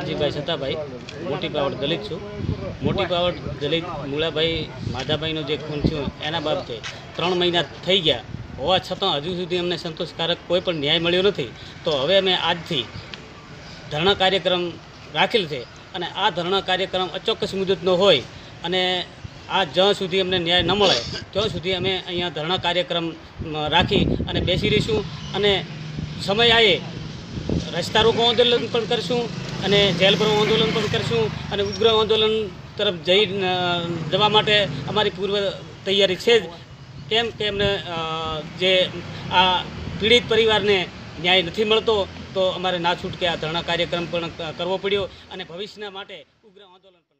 માધાભાઈ મોટી પાવડ દલિત છું. મોટી પાવડ દલિત મુળાભાઈ માધાભાઈનો જે ખૂન છું એના બાબતે ત્રણ મહિના થઈ ગયા. હોવા છતાં હજુ સુધી અમને સંતોષકારક કોઈ પણ ન્યાય મળ્યો નથી. તો હવે અમે આજથી ધરણા કાર્યક્રમ રાખેલ છે અને આ ધરણા કાર્યક્રમ અચોક્કસ મુદતનો હોય અને આ જ્યાં સુધી અમને ન્યાય ન મળે, ત્યાં સુધી અમે અહીંયા ધરણા કાર્યક્રમ રાખી અને બેસી રહીશું. અને સમય આવે રસ્તા રોકો આંદોલન પણ કરશું અને જેલ ભરો આંદોલન પણ કરશું અને ઉગ્ર આંદોલન તરફ જઈ જવા માટે અમારી પૂર્વ તૈયારી છે જ. કેમ કે એમને જે આ પીડિત પરિવારને ન્યાય નથી મળતો, તો અમારે ના છૂટકે આ ધરણા કાર્યક્રમ પણ કરવો પડ્યો અને ભવિષ્યના માટે ઉગ્ર આંદોલન પણ